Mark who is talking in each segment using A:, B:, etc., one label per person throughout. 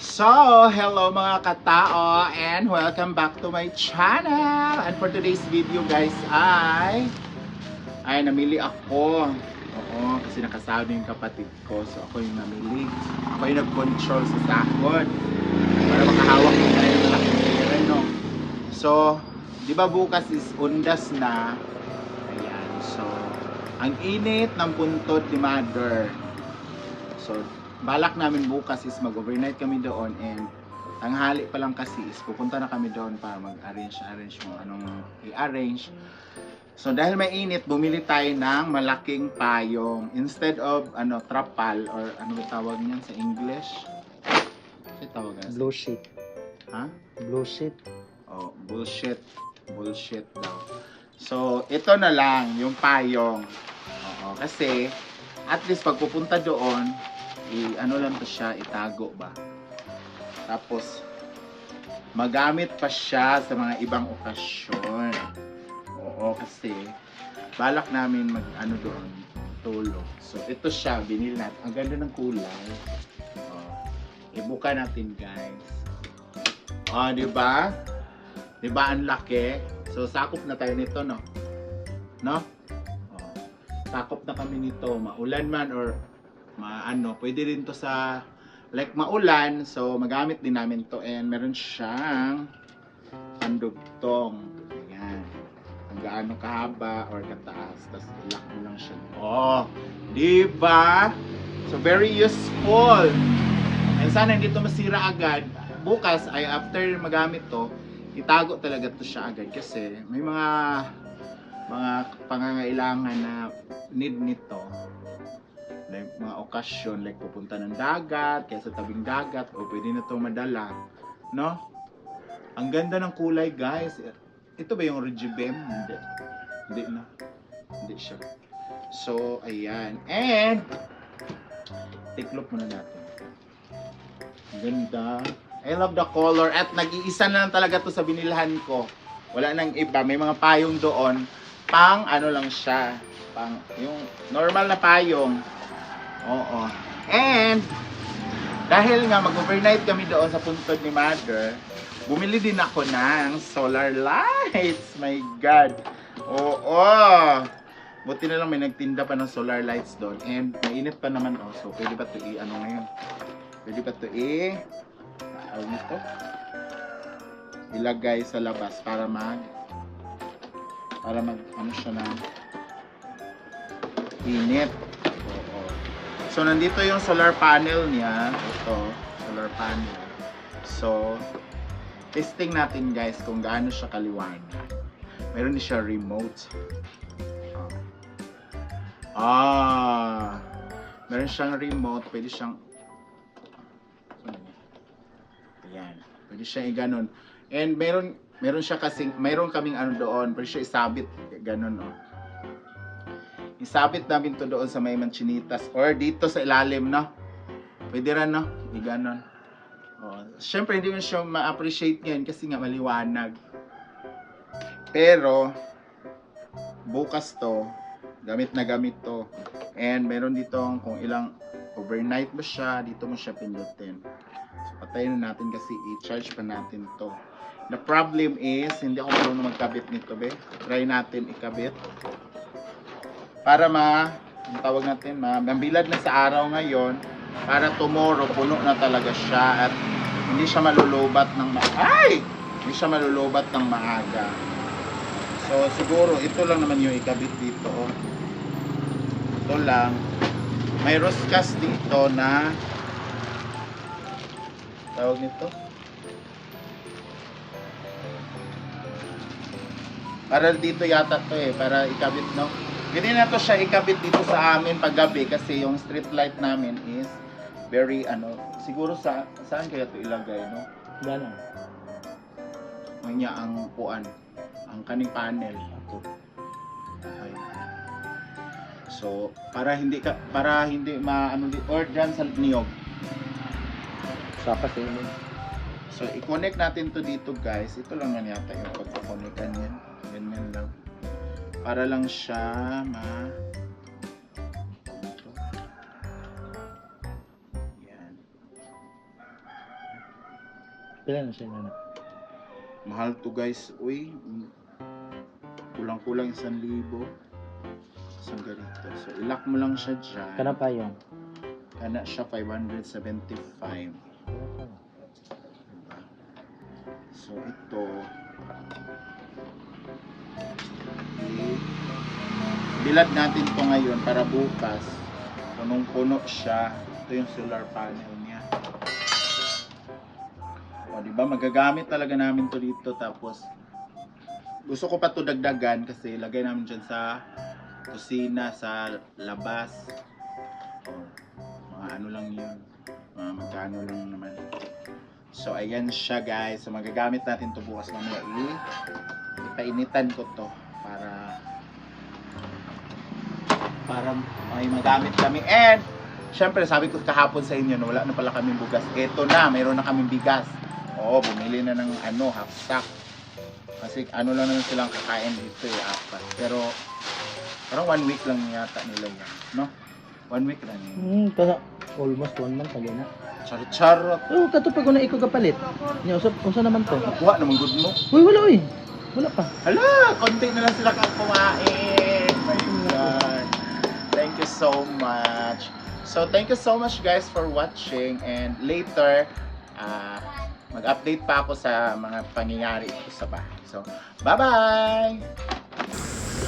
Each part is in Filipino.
A: So, hello mga katao and welcome back to my channel. And for today's video guys ay ay namili ako. Oo, kasi nakasahod yung kapatid ko. So ako yung namili. Ako yung nag-control sa sahod. Para makahawak ko tayo ng malaking pera, no? So, di ba bukas is undas na? Ayan, so ang init ng puntod ni Mother. So, balak namin bukas is mag-overnight kami doon and tanghali pa lang kasi is pupunta na kami doon para mag-arrange arrange mo anong i-arrange. So dahil may init, bumili tayo ng malaking payong instead of ano trapal or ano tawag niyan sa English? Ano tawag yan?
B: Blue sheet.
A: Ha?
B: Blue sheet.
A: Oh, bullshit. Bullshit daw. So, ito na lang, yung payong. Oo, kasi, at least pag pupunta doon, i, ano lang to siya, itago ba? Tapos, magamit pa siya sa mga ibang okasyon. Oo, kasi, balak namin mag, ano doon, tulog. So, ito siya, binili natin. Ang ganda ng kulay. Oh, ibuka natin, guys. Oh, di ba? Di ba ang laki? So, sakop na tayo nito, no? No? Oh. Sakop na kami nito. Maulan man or maano, pwede rin to sa like maulan. So, magamit din namin to and meron siyang pandugtong. Ayan. Kung gaano kahaba or kataas. Tapos, ilak mo lang siya. Oh, di ba? So, very useful. And sana hindi to masira agad. Bukas ay after magamit to, itago talaga to siya agad kasi may mga mga pangangailangan na need nito like mga okasyon like pupunta ng dagat kaya sa tabing dagat o pwede na to madala no ang ganda ng kulay guys ito ba yung Regibem? hindi hindi na hindi siya so ayan and tiklop muna natin ang ganda I love the color at nag-iisa na lang talaga to sa binilhan ko. Wala nang iba. May mga payong doon. Pang ano lang siya. Pang yung normal na payong. Oo. And dahil nga mag-overnight kami doon sa puntod ni Mother, bumili din ako ng solar lights. My God. Oo. Buti na lang may nagtinda pa ng solar lights doon. And mainit pa naman. Oh, so pwede ba ito i-ano ngayon? Pwede ba ito i- tawag nito ilagay sa labas para mag para mag ano siya na init. So nandito yung solar panel niya. Ito solar panel. So testing natin guys kung gaano siya kaliwanag. Meron siya remote. Ah. Meron siyang remote. Pwede siyang Ayan. Pwede siya i-ganon. And meron meron siya kasing meron kaming ano doon, pwede siya isabit. Ganon oh. Isabit namin to doon sa may manchinitas or dito sa ilalim no. Pwede rin no, i-ganon. Oh, syempre hindi mo siya ma-appreciate ngayon kasi nga maliwanag. Pero bukas to, gamit na gamit to. And meron dito kung ilang overnight mo siya, dito mo siya pindutin. So, patayin na natin kasi i-charge pa natin to. The problem is, hindi ako marunong magkabit nito, be. Try natin ikabit. Para ma, ang tawag natin, ma, mambilad na sa araw ngayon, para tomorrow, puno na talaga siya at hindi siya malulubat ng ma Ay! Hindi siya malulubat ng maaga. So, siguro, ito lang naman yung ikabit dito, oh. Ito lang. May roscas dito na tawag nito para dito yata to eh para ikabit no hindi na to siya ikabit dito sa amin paggabi kasi yung street light namin is very ano siguro sa saan kaya to ilagay no
B: Yan lang.
A: Manya ang puan ang kaning panel ako Ay. so para hindi ka para hindi maano di or dyan sa niyog
B: sa inyo.
A: So, i-connect natin to dito guys. Ito lang yan yata yung pagkakonectan yan. Ganyan lang. Para lang siya ma... Yan.
B: Pila na siya na.
A: Mahal to guys. Uy, kulang-kulang isang libo. Isang ganito. So, ilak mo lang siya dyan.
B: Kana pa yung.
A: Kana siya 575. Diba? So, ito. Bilad natin to ngayon para bukas. Punong-puno siya. Ito yung solar panel niya. O, di ba? Magagamit talaga namin to dito. Tapos, gusto ko pa to dagdagan kasi lagay namin dyan sa kusina, sa labas. O, mga ano lang yun. Mga magkano lang naman. So, ayan siya guys. So, magagamit natin to bukas mamaya. Ipainitan ko to para para may magamit kami. And, syempre, sabi ko kahapon sa inyo, no, wala na pala kaming bugas. Eto na, mayroon na kaming bigas. Oo, bumili na ng ano, half sack. Kasi ano lang naman silang kakain dito eh, apat. Pero, parang one week lang yata nila yan, no? One week lang yun.
B: Hmm, kana almost one month lagi na.
A: Charot-charot.
B: Oh, kato pa ko na ikaw kapalit. Nya usap usa naman to.
A: Kuha naman good mo.
B: Uy, wala uy. Wala pa.
A: Hala, konti na lang sila kumain. My God. Thank you so much. So, thank you so much guys for watching. And later, ah, mag-update pa ako sa mga pangyayari ito sa bahay. So, bye-bye!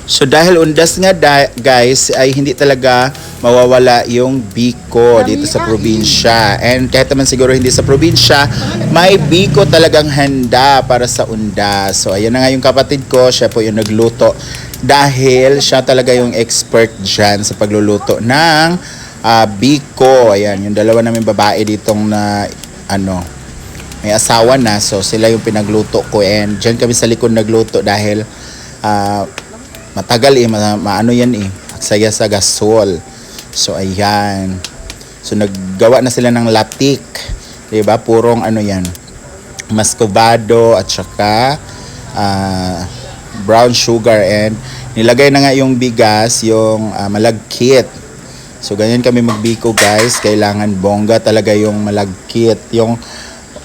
A: So dahil undas nga da- guys ay hindi talaga mawawala yung biko dito sa probinsya. And kahit naman siguro hindi sa probinsya, may biko talagang handa para sa undas. So ayan na nga yung kapatid ko, siya po yung nagluto dahil siya talaga yung expert dyan sa pagluluto ng ah, biko. Ayan, yung dalawa namin babae ditong na ano, may asawa na so sila yung pinagluto ko and dyan kami sa likod nagluto dahil ah, matagal eh, ma- maano yan eh, saya sa gasol. So ayan. So naggawa na sila ng latik. 'Di ba? Purong ano yan. Mascovado at saka ah, brown sugar and nilagay na nga yung bigas, yung ah, malagkit. So ganyan kami magbiko guys. Kailangan bongga talaga yung malagkit. Yung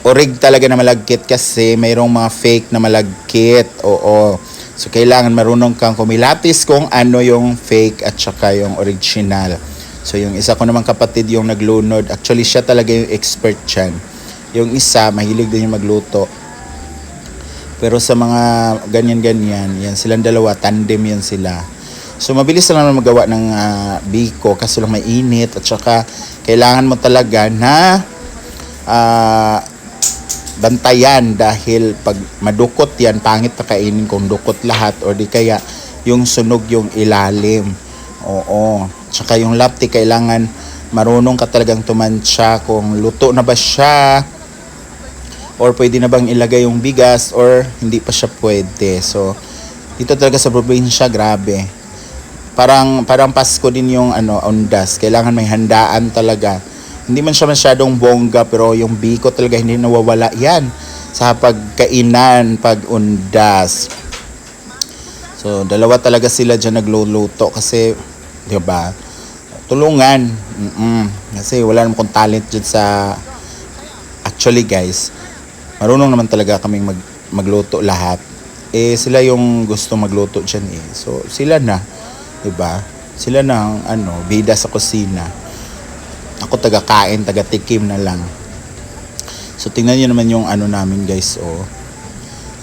A: orig talaga na malagkit kasi mayroong mga fake na malagkit. Oo. So, kailangan marunong kang kumilatis kung ano yung fake at saka yung original. So, yung isa ko naman kapatid yung naglunod. Actually, siya talaga yung expert dyan. Yung isa, mahilig din yung magluto. Pero sa mga ganyan-ganyan, yan silang dalawa, tandem yan sila. So, mabilis lang naman magawa ng ah, biko kasi lang may init at saka kailangan mo talaga na ah, bantayan dahil pag madukot yan, pangit na kainin kung dukot lahat or di kaya yung sunog yung ilalim. Oo. Tsaka yung lapti kailangan marunong ka talagang tumansya kung luto na ba siya or pwede na bang ilagay yung bigas or hindi pa siya pwede. So, dito talaga sa probinsya, grabe. Parang parang Pasko din yung ano, undas. Kailangan may handaan talaga. Hindi man siya masyadong bongga pero yung biko talaga hindi nawawala yan sa pagkainan, pag undas. So, dalawa talaga sila dyan nagluluto kasi, di ba, tulungan. Mm-mm. Kasi wala naman kong talent dyan sa, actually guys, marunong naman talaga kaming mag, magluto lahat. Eh, sila yung gusto magluto dyan eh. So, sila na, di ba? Sila na ang, ano, bida sa kusina. Ako taga-kain, taga-tikim na lang. So, tingnan nyo naman yung ano namin guys, oh.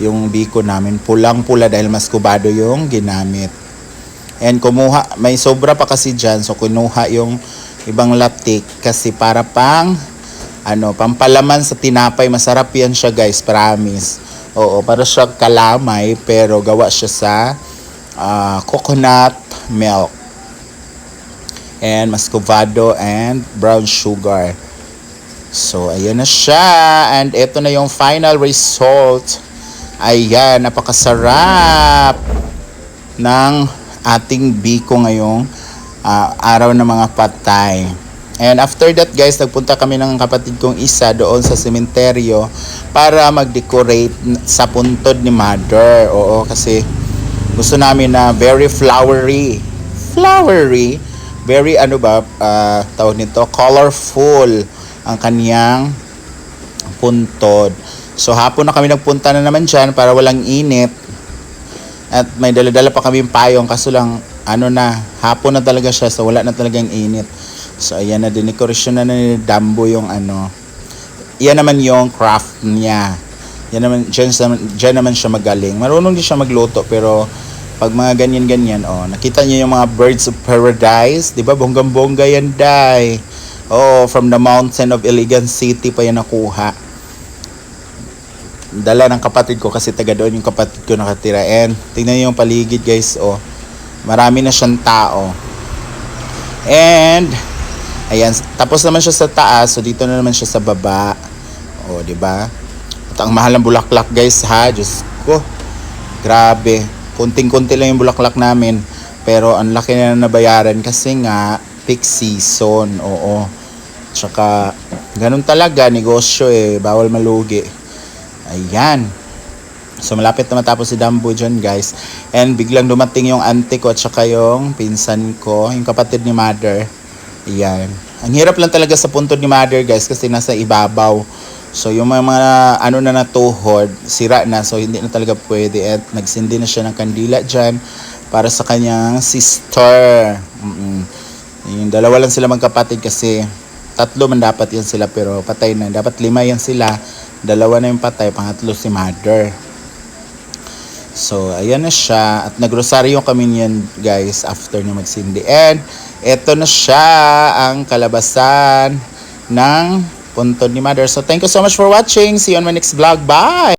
A: Yung biko namin, pulang-pula dahil mas kubado yung ginamit. And kumuha, may sobra pa kasi dyan. So, kinuha yung ibang laptik kasi para pang, ano, pampalaman sa tinapay. Masarap yan siya guys, promise. Oo, para siya kalamay, pero gawa siya sa ah, coconut milk and muscovado and brown sugar. So, ayan na siya. And ito na yung final result. Ayan, napakasarap ng ating biko ngayong ah, araw ng mga patay. And after that guys, nagpunta kami ng kapatid kong isa doon sa sementeryo para mag-decorate sa puntod ni mother. Oo, kasi gusto namin na very flowery. Flowery. Very ano ba, ah, tawag nito, colorful ang kaniyang puntod. So hapon na kami nagpunta na naman dyan para walang init. At may dala-dala pa kami payong kaso lang ano na, hapon na talaga siya so wala na talagang init. So ayan na din, dekorasyon na ni Dambo yung ano. Yan naman yung craft niya. Yan naman, dyan, dyan naman siya magaling. Marunong din siya magluto pero pag mga ganyan-ganyan, oh, nakita niyo yung mga birds of paradise, di ba? Bonggang-bongga yan, day. Oh, from the mountain of Iligan City pa yan nakuha dala ng kapatid ko kasi taga doon yung kapatid ko nakatira. And tingnan niyo yung paligid guys, oh. Marami na siyang tao. And ayan, tapos naman siya sa taas, so dito na naman siya sa baba. Oh, di ba? At ang mahal ng bulaklak guys ha, Diyos ko. Grabe. Kunting-kunti lang yung bulaklak namin. Pero ang laki na nabayaran kasi nga peak season. Oo. Tsaka ganun talaga negosyo eh, bawal malugi. Ayan. So malapit na matapos si Dambo dyan guys. And biglang dumating yung auntie ko at saka yung pinsan ko, yung kapatid ni mother. Ayan. Ang hirap lang talaga sa puntod ni mother guys kasi nasa ibabaw. So yung mga, mga ano na natuhod, sira na so hindi na talaga pwede at nagsindi na siya ng kandila dyan para sa kanyang sister. Mm-mm. Yung dalawa lang sila magkapatid kasi tatlo man dapat yan sila pero patay na. Dapat lima yan sila. Dalawa na yung patay, pangatlo si mother. So, ayan na siya. At nagrosaryo kami niyan, guys, after na magsindi. And, eto na siya ang kalabasan ng puntod ni mother. So, thank you so much for watching. See you on my next vlog. Bye!